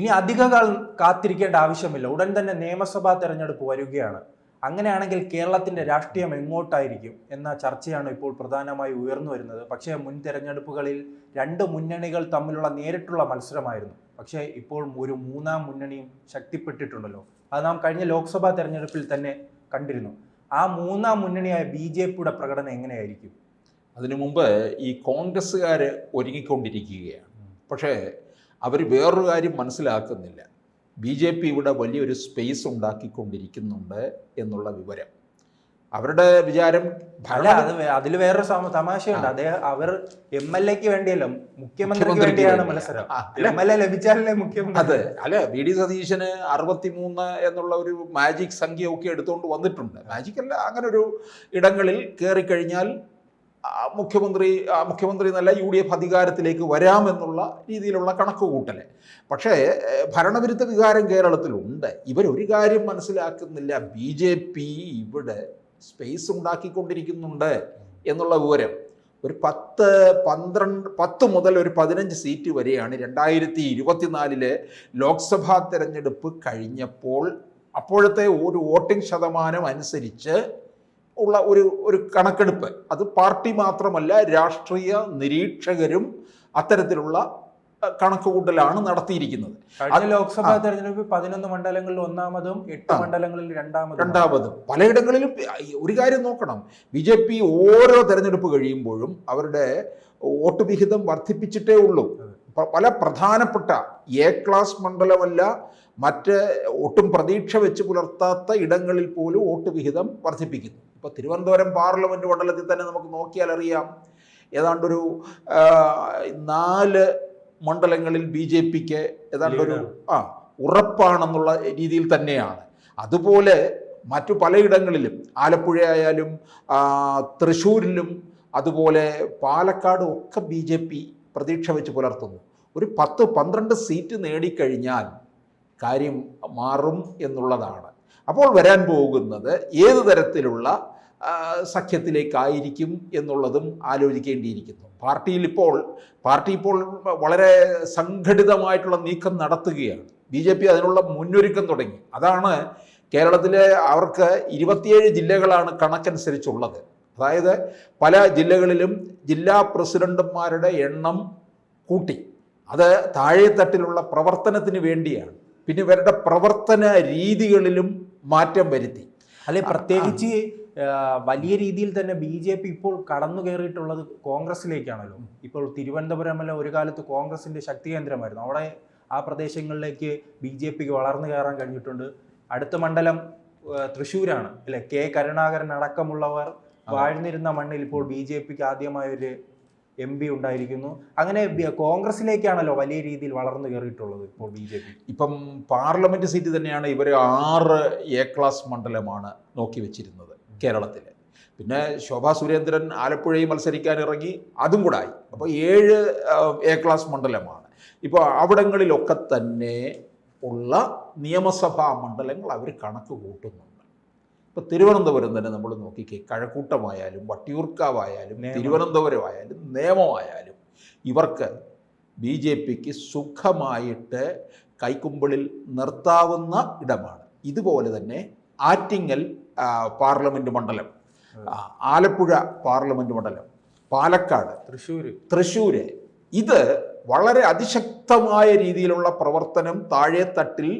ഇനി അധികകാലം കാത്തിരിക്കേണ്ട ആവശ്യമില്ല. ഉടൻ തന്നെ നിയമസഭാ തെരഞ്ഞെടുപ്പ് വരികയാണ്. അങ്ങനെയാണെങ്കിൽ കേരളത്തിന്റെ രാഷ്ട്രീയം എങ്ങോട്ടായിരിക്കും എന്ന ചർച്ചയാണ് ഇപ്പോൾ പ്രധാനമായി ഉയർന്നു വരുന്നത്. പക്ഷേ മുൻ തെരഞ്ഞെടുപ്പുകളിൽ രണ്ട് മുന്നണികൾ തമ്മിലുള്ള നേരിട്ടുള്ള മത്സരമായിരുന്നു. പക്ഷേ ഇപ്പോൾ ഒരു മൂന്നാം മുന്നണിയും ശക്തിപ്പെട്ടിട്ടുണ്ടല്ലോ. അത് നാം കഴിഞ്ഞ ലോക്സഭാ തെരഞ്ഞെടുപ്പിൽ തന്നെ കണ്ടിരുന്നു. ആ മൂന്നാം മുന്നണിയായ ബി ജെ പിയുടെ പ്രകടനം എങ്ങനെയായിരിക്കും? അതിനു മുമ്പ് ഈ കോൺഗ്രസ്സുകാർ ഒരുങ്ങിക്കൊണ്ടിരിക്കുകയാണ്. പക്ഷേ അവർ വേറൊരു കാര്യം മനസ്സിലാക്കുന്നില്ല. ബി ജെ പി ഇവിടെ വലിയൊരു സ്പേസ് ഉണ്ടാക്കിക്കൊണ്ടിരിക്കുന്നുണ്ട് എന്നുള്ള വിവരം. അവരുടെ വിചാരം അതിൽ വേറൊരു തമാശയുണ്ട്. അദ്ദേഹം അവർ എം എൽ എക്ക് വേണ്ടിയല്ല മുഖ്യമന്ത്രിക്ക് വേണ്ടിയാണ് മത്സരം. എം എൽ എ ലഭിച്ചാലല്ലേ മുഖ്യമന്ത്രി? അതെ. അല്ല വി ഡി സതീശന് അറുപത്തിമൂന്ന് എന്നുള്ള ഒരു മാജിക് സംഖ്യ ഒക്കെ എടുത്തുകൊണ്ട് വന്നിട്ടുണ്ട്. മാജിക് അല്ല അങ്ങനെ ഒരു ഇടങ്ങളിൽ കയറിക്കഴിഞ്ഞാൽ ആ മുഖ്യമന്ത്രി മുഖ്യമന്ത്രി എന്നല്ല യു ഡി എഫ് അധികാരത്തിലേക്ക് വരാമെന്നുള്ള രീതിയിലുള്ള കണക്കുകൂട്ടൽ പക്ഷേ ഭരണവിരുദ്ധ വികാരം കേരളത്തിലുണ്ട്. ഇവരൊരു കാര്യം മനസ്സിലാക്കുന്നില്ല. ബി ജെ പി ഇവിടെ സ്പേസ് ഉണ്ടാക്കിക്കൊണ്ടിരിക്കുന്നുണ്ട് എന്നുള്ള വിവരം. ഒരു പത്ത് പന്ത്രണ്ട് പത്ത് മുതൽ ഒരു പതിനഞ്ച് സീറ്റ് വരെയാണ് രണ്ടായിരത്തി ഇരുപത്തിനാലിലെ ലോക്സഭാ തെരഞ്ഞെടുപ്പ് കഴിഞ്ഞപ്പോൾ അപ്പോഴത്തെ ഒരു വോട്ടിംഗ് ശതമാനം അനുസരിച്ച് ഉള്ള ഒരു ഒരു കണക്കെടുപ്പ്. അത് പാർട്ടി മാത്രമല്ല രാഷ്ട്രീയ നിരീക്ഷകരും അത്തരത്തിലുള്ള കണക്കുകൂട്ടലാണ് നടത്തിയിരിക്കുന്നത്. അത് ലോക്സഭാ. തെരഞ്ഞെടുപ്പിൽ പതിനൊന്ന് മണ്ഡലങ്ങളിൽ ഒന്നാമതും എട്ട് മണ്ഡലങ്ങളിൽ രണ്ടാമതും രണ്ടാമതും. പലയിടങ്ങളിലും ഒരു കാര്യം നോക്കണം. ബി ജെ പി ഓരോ തെരഞ്ഞെടുപ്പ് കഴിയുമ്പോഴും അവരുടെ വോട്ട് വിഹിതം വർദ്ധിപ്പിച്ചിട്ടേ ഉള്ളൂ. പല പ്രധാനപ്പെട്ട എ ക്ലാസ് മണ്ഡലമല്ല മറ്റ് ഒട്ടും പ്രതീക്ഷ വെച്ച് പുലർത്താത്ത ഇടങ്ങളിൽ പോലും വോട്ട് വിഹിതം വർദ്ധിപ്പിക്കുന്നു. ഇപ്പോൾ തിരുവനന്തപുരം പാർലമെന്റ് മണ്ഡലത്തിൽ തന്നെ നമുക്ക് നോക്കിയാൽ അറിയാം. ഏതാണ്ടൊരു നാല് മണ്ഡലങ്ങളിൽ ബി ജെ പിക്ക് ഏതാണ്ടൊരു ആ ഉറപ്പാണെന്നുള്ള രീതിയിൽ തന്നെയാണ്. അതുപോലെ മറ്റു പലയിടങ്ങളിലും ആലപ്പുഴ ആയാലും തൃശ്ശൂരിലും അതുപോലെ പാലക്കാടും ഒക്കെ ബി ജെ പി പ്രതീക്ഷ വെച്ച് പുലർത്തുന്നു. ഒരു പത്ത് പന്ത്രണ്ട് സീറ്റ് നേടിക്കഴിഞ്ഞാൽ കാര്യം മാറും എന്നുള്ളതാണ്. അപ്പോൾ വരാൻ പോകുന്നത് ഏത് തരത്തിലുള്ള സഖ്യത്തിലേക്കായിരിക്കും എന്നുള്ളതും ആലോചിക്കേണ്ടിയിരിക്കുന്നു. പാർട്ടിയിൽ ഇപ്പോൾ പാർട്ടി ഇപ്പോൾ വളരെ സംഘടിതമായിട്ടുള്ള നീക്കം നടത്തുകയാണ്. ബി ജെ പി അതിനുള്ള മുന്നൊരുക്കം തുടങ്ങി. അതാണ് കേരളത്തിലെ അവർക്ക് ഇരുപത്തിയേഴ് ജില്ലകളാണ് കണക്കനുസരിച്ചുള്ളത്. അതായത് പല ജില്ലകളിലും ജില്ലാ പ്രസിഡന്റുമാരുടെ എണ്ണം കൂട്ടി. അത് താഴെത്തട്ടിലുള്ള പ്രവർത്തനത്തിന് വേണ്ടിയാണ്. പിന്നെ ഇവരുടെ പ്രവർത്തന രീതികളിലും മാറ്റം വരുത്തി. അല്ലെ പ്രത്യേകിച്ച് വലിയ രീതിയിൽ തന്നെ ബി ജെ പി ഇപ്പോൾ കടന്നു കയറിയിട്ടുള്ളത് കോൺഗ്രസിലേക്കാണല്ലോ ഇപ്പോൾ തിരുവനന്തപുരം എല്ലാം ഒരു കാലത്ത് കോൺഗ്രസിന്റെ ശക്തി കേന്ദ്രമായിരുന്നു. അവിടെ ആ പ്രദേശങ്ങളിലേക്ക് ബി ജെ പിക്ക് വളർന്നു കയറാൻ കഴിഞ്ഞിട്ടുണ്ട്. അടുത്ത മണ്ഡലം തൃശ്ശൂരാണ്. അല്ലെ കെ കരുണാകരൻ അടക്കമുള്ളവർ വാഴ്ന്നിരുന്ന മണ്ണിൽ ഇപ്പോൾ ബി ജെ പിക്ക് ആദ്യമായ ഒരു എം പി ഉണ്ടായിരിക്കുന്നു. അങ്ങനെ കോൺഗ്രസിലേക്കാണല്ലോ വലിയ രീതിയിൽ വളർന്നു കയറിയിട്ടുള്ളത് ഇപ്പോൾ ബി ജെ പി. ഇപ്പം പാർലമെന്റ് സീറ്റ് തന്നെയാണ് ഇവർ ആറ് എ ക്ലാസ് മണ്ഡലമാണ് നോക്കി വെച്ചിരുന്നത് കേരളത്തിൽ പിന്നെ ശോഭാ സുരേന്ദ്രൻ ആലപ്പുഴയിൽ മത്സരിക്കാൻ ഇറങ്ങി അതും ആയി. അപ്പോൾ ഏഴ് എ ക്ലാസ് മണ്ഡലമാണ്. ഇപ്പോൾ അവിടങ്ങളിലൊക്കെ തന്നെ ഉള്ള നിയമസഭാ മണ്ഡലങ്ങൾ അവർ കണക്ക് കൂട്ടുന്നുണ്ട്. ഇപ്പോൾ തിരുവനന്തപുരം തന്നെ നമ്മൾ നോക്കിക്കേ കഴക്കൂട്ടമായാലും വട്ടിയൂർക്കാവായാലും. തിരുവനന്തപുരമായാലും നേമമായാലും ഇവർക്ക് ബി ജെ പിക്ക് സുഖമായിട്ട് കൈക്കുമ്പിളിൽ നിർത്താവുന്ന ഇടമാണ്. ഇതുപോലെ തന്നെ ആറ്റിങ്ങൽ പാർലമെന്റ് പാർലമെന്റ് മണ്ഡലം ആലപ്പുഴ പാർലമെന്റ് മണ്ഡലം പാലക്കാട് തൃശ്ശൂർ തൃശ്ശൂര്. ഇത് വളരെ അതിശക്തമായ രീതിയിലുള്ള പ്രവർത്തനം താഴെത്തട്ടിൽ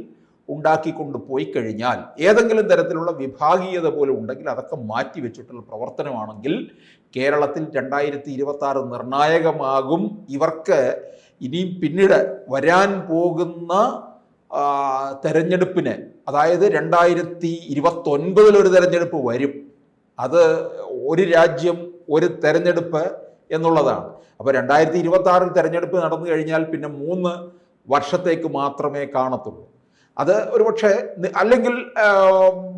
ഉണ്ടാക്കിക്കൊണ്ട് പോയി കഴിഞ്ഞാൽ ഏതെങ്കിലും തരത്തിലുള്ള വിഭാഗീയത പോലും ഉണ്ടെങ്കിൽ അതൊക്കെ മാറ്റി വെച്ചിട്ടുള്ള പ്രവർത്തനമാണെങ്കിൽ കേരളത്തിൽ രണ്ടായിരത്തി ഇരുപത്തി ആറ് നിർണായകമാകും. ഇവർക്ക് ഇനിയും പിന്നീട് വരാൻ പോകുന്ന തെരഞ്ഞെടുപ്പിന് അതായത് രണ്ടായിരത്തി ഇരുപത്തൊൻപതിലൊരു തെരഞ്ഞെടുപ്പ് വരും. അത് ഒരു രാജ്യം ഒരു തെരഞ്ഞെടുപ്പ് എന്നുള്ളതാണ്. അപ്പോൾ രണ്ടായിരത്തി ഇരുപത്തി ആറിൽ തെരഞ്ഞെടുപ്പ് നടന്നു കഴിഞ്ഞാൽ പിന്നെ മൂന്ന് വർഷത്തേക്ക് മാത്രമേ കാണത്തുള്ളൂ. അത് ഒരുപക്ഷെ പക്ഷേ അല്ലെങ്കിൽ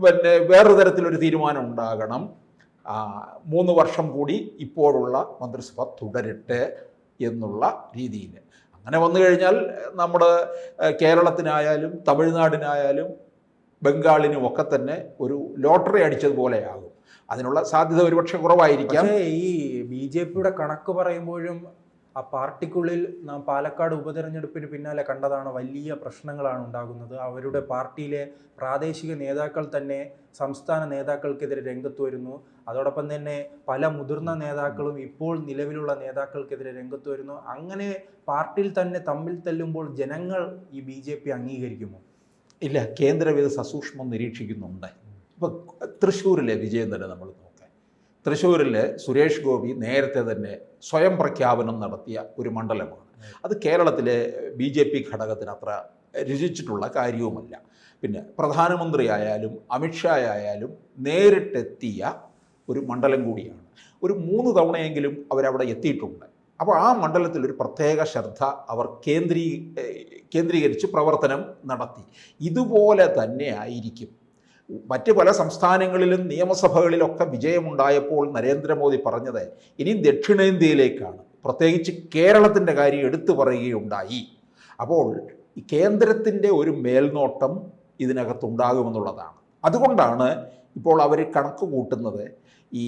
പിന്നെ വേറൊരു തരത്തിലൊരു തീരുമാനം ഉണ്ടാകണം. മൂന്ന് വർഷം കൂടി ഇപ്പോഴുള്ള മന്ത്രിസഭ തുടരട്ടെ എന്നുള്ള രീതിയിൽ അങ്ങനെ വന്നു കഴിഞ്ഞാൽ നമ്മുടെ കേരളത്തിനായാലും തമിഴ്നാടിനായാലും ബംഗാളിനും ഒക്കെ തന്നെ ഒരു ലോട്ടറി അടിച്ചതുപോലെയാകും അതിനുള്ള സാധ്യത ഒരുപക്ഷെ കുറവായിരിക്കാം. ഈ ബി ജെ പിയുടെ കണക്ക് പറയുമ്പോഴും ആ പാർട്ടിക്കുള്ളിൽ നാം പാലക്കാട് ഉപതെരഞ്ഞെടുപ്പിന് പിന്നാലെ കണ്ടതാണ് വലിയ പ്രശ്നങ്ങളാണ് ഉണ്ടാകുന്നത്. അവരുടെ പാർട്ടിയിലെ പ്രാദേശിക നേതാക്കൾ തന്നെ സംസ്ഥാന നേതാക്കൾക്കെതിരെ രംഗത്ത് വരുന്നു. അതോടൊപ്പം തന്നെ പല മുതിർന്ന നേതാക്കളും ഇപ്പോൾ നിലവിലുള്ള നേതാക്കൾക്കെതിരെ രംഗത്ത് വരുന്നു. അങ്ങനെ പാർട്ടിയിൽ തന്നെ തമ്മിൽ തല്ലുമ്പോൾ ജനങ്ങൾ ഈ ബി ജെ പി അംഗീകരിക്കുമോ? ഇല്ല കേന്ദ്രം ഇത് സസൂക്ഷ്മം നിരീക്ഷിക്കുന്നുണ്ട്. ഇപ്പോൾ തൃശ്ശൂരിലെ വിജയം തന്നെ നമ്മൾ തൃശ്ശൂരിൽ സുരേഷ് ഗോപി നേരത്തെ തന്നെ സ്വയം പ്രഖ്യാപനം നടത്തിയ ഒരു മണ്ഡലമാണ്. അത് കേരളത്തിലെ ബി ജെ പി ഘടകത്തിന് അത്ര രുചിച്ചിട്ടുള്ള കാര്യവുമല്ല. പിന്നെ പ്രധാനമന്ത്രിയായാലും അമിത്ഷാ ആയാലും നേരിട്ടെത്തിയ ഒരു മണ്ഡലം കൂടിയാണ്. ഒരു മൂന്ന് തവണയെങ്കിലും അവരവിടെ എത്തിയിട്ടുണ്ട്. അപ്പോൾ ആ മണ്ഡലത്തിൽ ഒരു പ്രത്യേക ശ്രദ്ധ അവർ കേന്ദ്രീ കേന്ദ്രീകരിച്ച് പ്രവർത്തനം നടത്തി. ഇതുപോലെ തന്നെ ആയിരിക്കും മറ്റ് പല സംസ്ഥാനങ്ങളിലും നിയമസഭകളിലൊക്കെ വിജയമുണ്ടായപ്പോൾ നരേന്ദ്രമോദി പറഞ്ഞത് ഇനി ദക്ഷിണേന്ത്യയിലേക്കാണ്. പ്രത്യേകിച്ച് കേരളത്തിന്റെ കാര്യം എടുത്തു പറയുകയുണ്ടായി. അപ്പോൾ കേന്ദ്രത്തിന്റെ ഒരു മേൽനോട്ടം ഇതിനകത്തുണ്ടാകുമെന്നുള്ളതാണ്. അതുകൊണ്ടാണ് ഇപ്പോൾ അവർ കണക്ക് കൂട്ടുന്നത് ഈ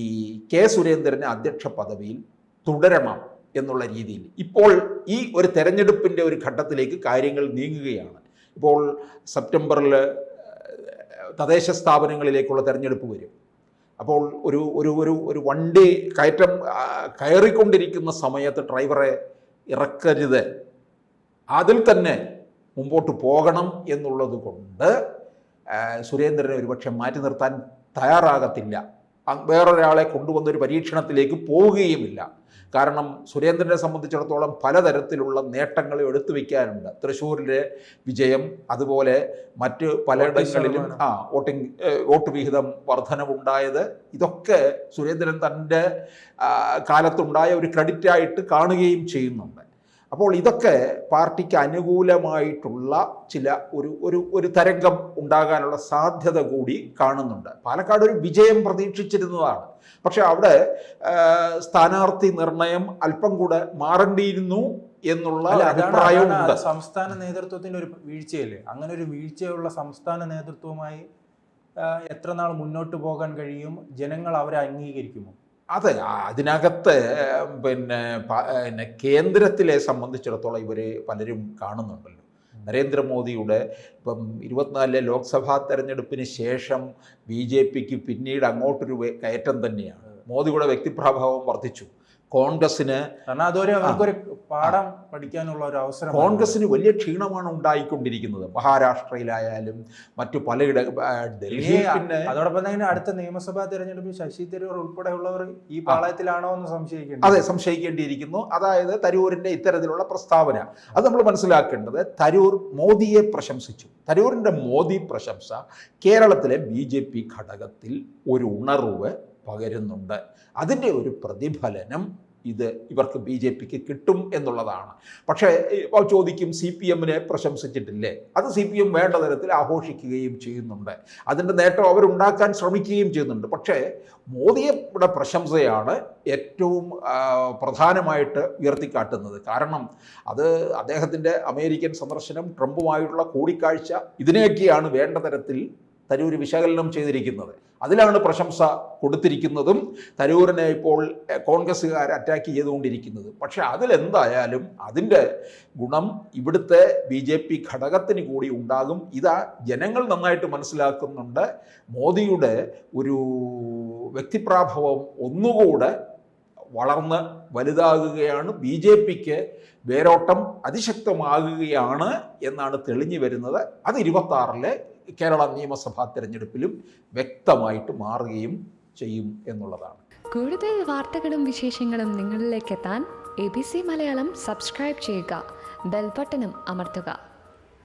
കെ സുരേന്ദ്രനെ അധ്യക്ഷ പദവിയിൽ തുടരണം എന്നുള്ള രീതിയിൽ. ഇപ്പോൾ ഈ ഒരു തെരഞ്ഞെടുപ്പിന്റെ ഒരു ഘട്ടത്തിലേക്ക് കാര്യങ്ങൾ നീങ്ങുകയാണ്. ഇപ്പോൾ സെപ്റ്റംബറിൽ തദ്ദേശ സ്ഥാപനങ്ങളിലേക്കുള്ള തെരഞ്ഞെടുപ്പ് വരും. അപ്പോൾ ഒരു ഒരു ഒരു ഒരു വണ്ടി കയറ്റം കയറിക്കൊണ്ടിരിക്കുന്ന സമയത്ത് ഡ്രൈവറെ ഇറക്കരുത്. അതിൽ തന്നെ മുമ്പോട്ട് പോകണം എന്നുള്ളത് കൊണ്ട് സുരേന്ദ്രനെ ഒരുപക്ഷെ മാറ്റി നിർത്താൻ തയ്യാറാകത്തില്ല. വേറൊരാളെ കൊണ്ടുവന്നൊരു പരീക്ഷണത്തിലേക്ക് പോവുകയുമില്ല. കാരണം സുരേന്ദ്രനെ സംബന്ധിച്ചിടത്തോളം പലതരത്തിലുള്ള നേട്ടങ്ങൾ എടുത്തു വയ്ക്കാനുണ്ട് തൃശ്ശൂരിലെ വിജയം അതുപോലെ മറ്റ് പലയിടങ്ങളിലും ആ വോട്ടിംഗ് വോട്ട് വിഹിതം വർധനവുണ്ടായത്. ഇതൊക്കെ സുരേന്ദ്രൻ തന്റെ കാലത്തുണ്ടായ ഒരു ക്രെഡിറ്റായിട്ട് കാണുകയും ചെയ്യുന്നുണ്ട്. അപ്പോൾ ഇതൊക്കെ പാർട്ടിക്ക് അനുകൂലമായിട്ടുള്ള ചില ഒരു ഒരു ഒരു തരംഗം ഉണ്ടാകാനുള്ള സാധ്യത കൂടി കാണുന്നുണ്ട്. പാലക്കാട് ഒരു വിജയം പ്രതീക്ഷിച്ചിരുന്നതാണ്. പക്ഷേ അവിടെ സ്ഥാനാർത്ഥി നിർണയം അല്പം കൂടെ മാറേണ്ടിയിരുന്നു എന്നുള്ള അഭിപ്രായമുണ്ട് അഭിപ്രായവും സംസ്ഥാന നേതൃത്വത്തിന്റെ ഒരു വീഴ്ചയല്ലേ? അങ്ങനെ ഒരു വീഴ്ചയുള്ള സംസ്ഥാന നേതൃത്വവുമായി എത്ര നാൾ മുന്നോട്ട് പോകാൻ കഴിയും? ജനങ്ങൾ അവരെ അംഗീകരിക്കുമോ? അതെ അതിനകത്ത് പിന്നെ പിന്നെ കേന്ദ്രത്തിലെ സംബന്ധിച്ചിടത്തോളം ഇവർ പലരും കാണുന്നുണ്ടല്ലോ. നരേന്ദ്രമോദിയുടെ ഇപ്പം ഇരുപത്തിനാലിലെ ലോക്സഭാ തെരഞ്ഞെടുപ്പിന് ശേഷം ബി ജെ പിക്ക് പിന്നീട് അങ്ങോട്ടൊരു കയറ്റം തന്നെയാണ്. മോദിയുടെ വ്യക്തിപ്രഭാവം വർദ്ധിച്ചു. കോൺഗ്രസ്സിന് കാരണം അതൊരു അവർക്കൊരു പാഠം പഠിക്കാനുള്ള ഒരു അവസരം കോൺഗ്രസിന് വലിയ ക്ഷീണമാണ് ഉണ്ടായിക്കൊണ്ടിരിക്കുന്നത്. മഹാരാഷ്ട്രയിലായാലും മറ്റു പലയിട ഡൽഹി പിന്നെ അതോടൊപ്പം തന്നെ അടുത്ത നിയമസഭാ തെരഞ്ഞെടുപ്പിൽ ശശി തരൂർ ഉൾപ്പെടെയുള്ളവർ ഈ പാളയത്തിലാണോ എന്ന് സംശയിക്കുന്നു അതെ സംശയിക്കേണ്ടിയിരിക്കുന്നു. അതായത് തരൂരിന്റെ ഇത്തരത്തിലുള്ള പ്രസ്താവന. അത് നമ്മൾ മനസ്സിലാക്കേണ്ടത് തരൂർ മോദിയെ പ്രശംസിച്ചു. തരൂരിന്റെ മോദി പ്രശംസ കേരളത്തിലെ ബി ജെ പി ഘടകത്തിൽ ഒരു ഉണർവ് പകരുന്നുണ്ട്. അതിന്റെ ഒരു പ്രതിഫലനം ഇത് ഇവർക്ക് ബി ജെ പിക്ക് കിട്ടും എന്നുള്ളതാണ്. പക്ഷേ ചോദിക്കും സി പി എമ്മിനെ പ്രശംസിച്ചിട്ടില്ലേ? അത് സി പി എം വേണ്ട തരത്തിൽ ആഘോഷിക്കുകയും ചെയ്യുന്നുണ്ട്. അതിന്റെ നേട്ടം അവരുണ്ടാക്കാൻ ശ്രമിക്കുകയും ചെയ്യുന്നുണ്ട്. പക്ഷേ മോദിയുടെ പ്രശംസയാണ് ഏറ്റവും പ്രധാനമായിട്ട് ഉയർത്തിക്കാട്ടുന്നത്. കാരണം അത് അദ്ദേഹത്തിന്റെ അമേരിക്കൻ സന്ദർശനം ട്രംപുമായിട്ടുള്ള കൂടിക്കാഴ്ച ഇതിനെയൊക്കെയാണ് വേണ്ട തരത്തിൽ തരൂർ വിശകലനം ചെയ്തിരിക്കുന്നത്. അതിലാണ് പ്രശംസ കൊടുത്തിരിക്കുന്നതും തരൂരിനെ ഇപ്പോൾ കോൺഗ്രസ്സുകാർ അറ്റാക്ക് ചെയ്തുകൊണ്ടിരിക്കുന്നത്. പക്ഷേ അതിലെന്തായാലും അതിന്റെ ഗുണം ഇവിടുത്തെ ബി ജെ പി ഘടകത്തിന് കൂടി ഉണ്ടാകും. ഇതാ ജനങ്ങൾ നന്നായിട്ട് മനസ്സിലാക്കുന്നുണ്ട്. മോദിയുടെ ഒരു വ്യക്തിപ്രാഭവം ഒന്നുകൂടെ വളർന്ന് വലുതാകുകയാണ്. ബി ജെ പിക്ക് വേരോട്ടം അതിശക്തമാകുകയാണ് എന്നാണ് തെളിഞ്ഞു വരുന്നത്. അത് ഇരുപത്താറിലെ കേരള നിയമസഭാ തിരഞ്ഞെടുപ്പിലും വ്യക്തമായിട്ട് മാറുകയും ചെയ്യും എന്നുള്ളതാണ്. കൂടുതൽ വാർത്തകളും വിശേഷങ്ങളും നിങ്ങളിലേക്ക് എത്താൻ A B C Malayalam subscribe ചെയ്യുക. ബെൽബട്ടനും അമർത്തുക.